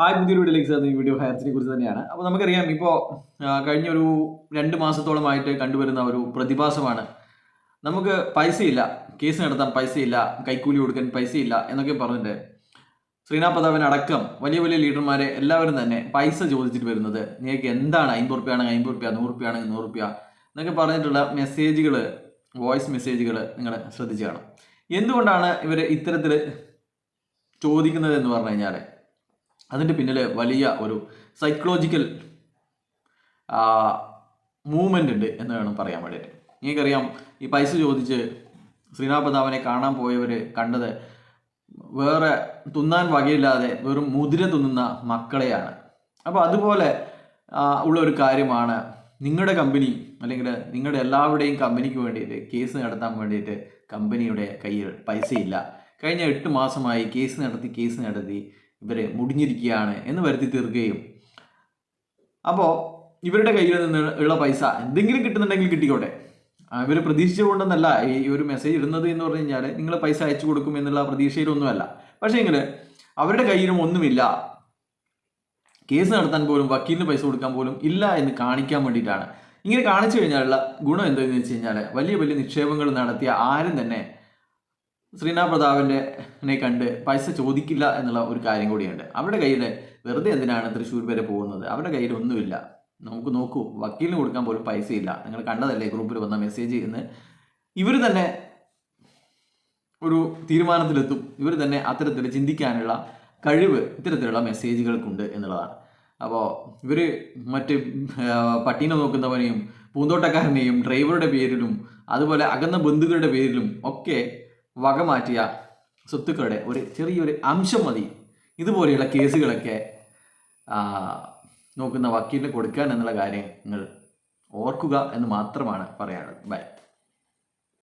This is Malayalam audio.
ഹായ് പുതിയൊരു വീഡിയോയിലേക്ക് സാർ ഈ വീഡിയോ ഹയർസിനെ കുറിച്ച് തന്നെയാണ്. അപ്പോൾ നമുക്കറിയാം ഇപ്പോൾ കഴിഞ്ഞ ഒരു രണ്ട് മാസത്തോളമായിട്ട് കണ്ടുവരുന്ന ഒരു പ്രതിഭാസമാണ്. നമുക്ക് പൈസയില്ല കേസ് നടത്താൻ പൈസയില്ല കൈക്കൂലി കൊടുക്കാൻ പൈസയില്ല എന്നൊക്കെ പറഞ്ഞിട്ട് ശ്രീനാഥ് പ്രതാപൻ അടക്കം വലിയ വലിയ ലീഡർമാരെ എല്ലാവരും തന്നെ പൈസ ചോദിച്ചിട്ട് വരുന്നത് നിങ്ങൾക്ക് എന്താണ് അമ്പത് റുപ്യാണെങ്കിൽ അമ്പത് റുപ്യ നൂറ് റുപ്യാണെങ്കിൽ നൂറ് റുപ്യ എന്നൊക്കെ പറഞ്ഞിട്ടുള്ള മെസ്സേജുകൾ വോയിസ് മെസ്സേജുകൾ നിങ്ങൾ ശ്രദ്ധിച്ചു കാണും. എന്തുകൊണ്ടാണ് ഇവർ ഇത്തരത്തിൽ ചോദിക്കുന്നത് എന്ന് പറഞ്ഞു കഴിഞ്ഞാൽ അതിന്റെ പിന്നിലെ വലിയ ഒരു സൈക്കോളജിക്കൽ മൂവ്മെന്റ് ഉണ്ട് എന്ന് വേണം പറയാൻ വേണ്ടിയിട്ട്. നിങ്ങൾക്കറിയാം ഈ പൈസ ചോദിച്ച് ശ്രീനാഥ് പ്രതാപനെ കാണാൻ പോയവർ കണ്ടത് വേറെ തുന്നാൻ വകയില്ലാതെ വെറും മുതിര തിന്നുന്ന മക്കളെയാണ്. അപ്പോൾ അതുപോലെ ഉള്ള ഒരു കാര്യമാണ് നിങ്ങളുടെ കമ്പനി അല്ലെങ്കിൽ നിങ്ങളുടെ എല്ലാവരുടെയും കമ്പനിക്ക് വേണ്ടിയിട്ട് കേസ് നടത്താൻ വേണ്ടിയിട്ട് കമ്പനിയുടെ കയ്യിൽ പൈസയില്ല. കഴിഞ്ഞ എട്ട് മാസമായി കേസ് നടത്തി കേസ് നടത്തി. ഇവരെ മുടിഞ്ഞിരിക്കുകയാണ് എന്ന് വരുത്തി തീർക്കുകയും. അപ്പോൾ ഇവരുടെ കയ്യിൽ നിന്ന് ഉള്ള പൈസ എന്തെങ്കിലും കിട്ടുന്നുണ്ടെങ്കിൽ കിട്ടിക്കോട്ടെ. ഇവർ പ്രതീക്ഷിച്ചുകൊണ്ടെന്നല്ല ഈ ഒരു മെസ്സേജ് ഇടുന്നത് എന്ന് പറഞ്ഞു കഴിഞ്ഞാൽ നിങ്ങൾ പൈസ അയച്ചു കൊടുക്കും എന്നുള്ള പ്രതീക്ഷയിലൊന്നുമല്ല. പക്ഷേ എങ്കിൽ അവരുടെ കയ്യിലും ഒന്നുമില്ല. കേസ് നടത്താൻ പോലും വക്കീലിന് പൈസ കൊടുക്കാൻ പോലും ഇല്ല എന്ന് കാണിക്കാൻ വേണ്ടിയിട്ടാണ്. ഇങ്ങനെ കാണിച്ചു കഴിഞ്ഞാലുള്ള ഗുണം എന്താണെന്ന് വെച്ച് കഴിഞ്ഞാൽ വലിയ വലിയ നിക്ഷേപങ്ങൾ നടത്തിയ ആരും തന്നെ ശ്രീനാഥ് പ്രതാപനെ കണ്ട് പൈസ ചോദിക്കില്ല എന്നുള്ള ഒരു കാര്യം കൂടിയുണ്ട്. അവരുടെ കയ്യിൽ വെറുതെ എന്തിനാണ് തൃശ്ശൂർ വരെ പോകുന്നത്? അവരുടെ കയ്യിൽ ഒന്നുമില്ല. നമുക്ക് നോക്കൂ വക്കീലിന് കൊടുക്കാൻ പോലും പൈസയില്ല. നിങ്ങൾ കണ്ടതല്ലേ ഗ്രൂപ്പിൽ വന്ന മെസ്സേജ് എന്ന്. ഇവർ തന്നെ ഒരു തീരുമാനത്തിലെത്തും. ഇവർ തന്നെ അത്തരത്തിൽ ചിന്തിക്കാനുള്ള കഴിവ് ഇത്തരത്തിലുള്ള മെസ്സേജുകൾക്കുണ്ട് എന്നുള്ളതാണ്. അപ്പോൾ ഇവർ മറ്റ് പട്ടീനെ നോക്കുന്നവനെയും പൂന്തോട്ടക്കാരനെയും ഡ്രൈവറുടെ പേരിലും അതുപോലെ അകന്ന ബന്ധുക്കളുടെ പേരിലും ഒക്കെ വകമാറ്റിയ സ്വത്തുക്കളുടെ ഒരു ചെറിയൊരു അംശം മതി. ഇതുപോലെയുള്ള കേസുകളൊക്കെ നോക്കുന്ന വക്കീലിന് കൊടുക്കാൻ എന്നുള്ള കാര്യം നിങ്ങൾ ഓർക്കുക എന്ന് മാത്രമാണ് പറയാനുള്ളത്. ബൈ.